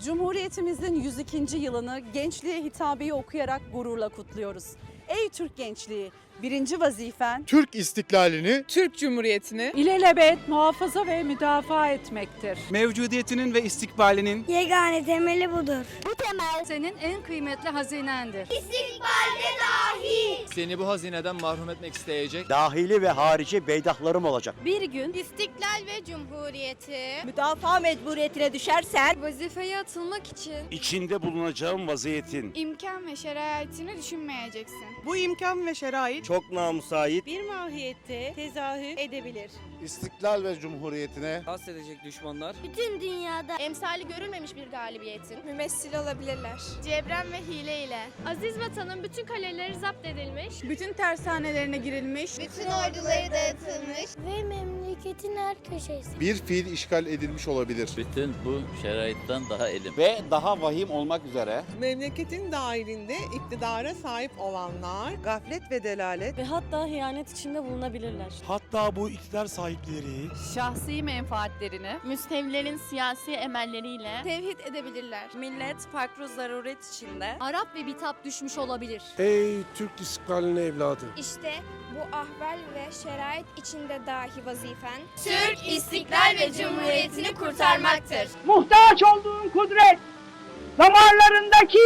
Cumhuriyetimizin 102. yılını gençliğe hitabeyi okuyarak gururla kutluyoruz. Ey Türk gençliği, birinci vazifen Türk istiklalini Türk Cumhuriyeti'ni ilelebet muhafaza ve müdafaa etmektir. mevcudiyetinin ve istikbalinin Yegane temeli budur. Senin en kıymetli hazinendir. Seni bu hazineden mahrum etmek isteyecek dahili ve harici beydahlarım olacak. Bir gün İstiklal ve Cumhuriyeti müdafaa mecburiyetine düşersen vazifeye atılmak için İçinde bulunacağım vaziyetin imkan ve şeraitini düşünmeyeceksin. Bu imkan ve şerait çok namusait bir mahiyette tezahür edebilir. istiklal ve cumhuriyetine Kastedecek düşmanlar Bütün dünyada emsali görülmemiş bir galibiyetin mümessil olabilirler. Cebren ve hile ile. aziz vatanın bütün kaleleri zapt edilmiş, bütün tersanelerine girilmiş, Bütün orduları dağıtılmış. Ve memleketin her köşesi. bir fiil işgal edilmiş olabilir. Bütün bu şeraitten daha elim. ve daha vahim olmak üzere memleketin dahilinde iktidara sahip olanlar gaflet ve delalet Ve hatta hıyanet içinde bulunabilirler. hatta bu iktidar sahipleri şahsi menfaatlerini, müstevlerin siyasi emelleriyle Tevhid edebilirler. Millet farklı zaruret içinde Arap ve bitap düşmüş olabilir. Ey Türk istiklalinin evladı. İşte bu ahval ve şerait içinde dahi vazifen Türk istiklal ve cumhuriyetini kurtarmaktır. Muhtaç olduğun kudret damarlarındaki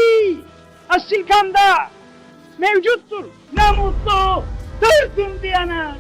asil kanda mevcuttur. Ne mutlu Türk'üm diyene.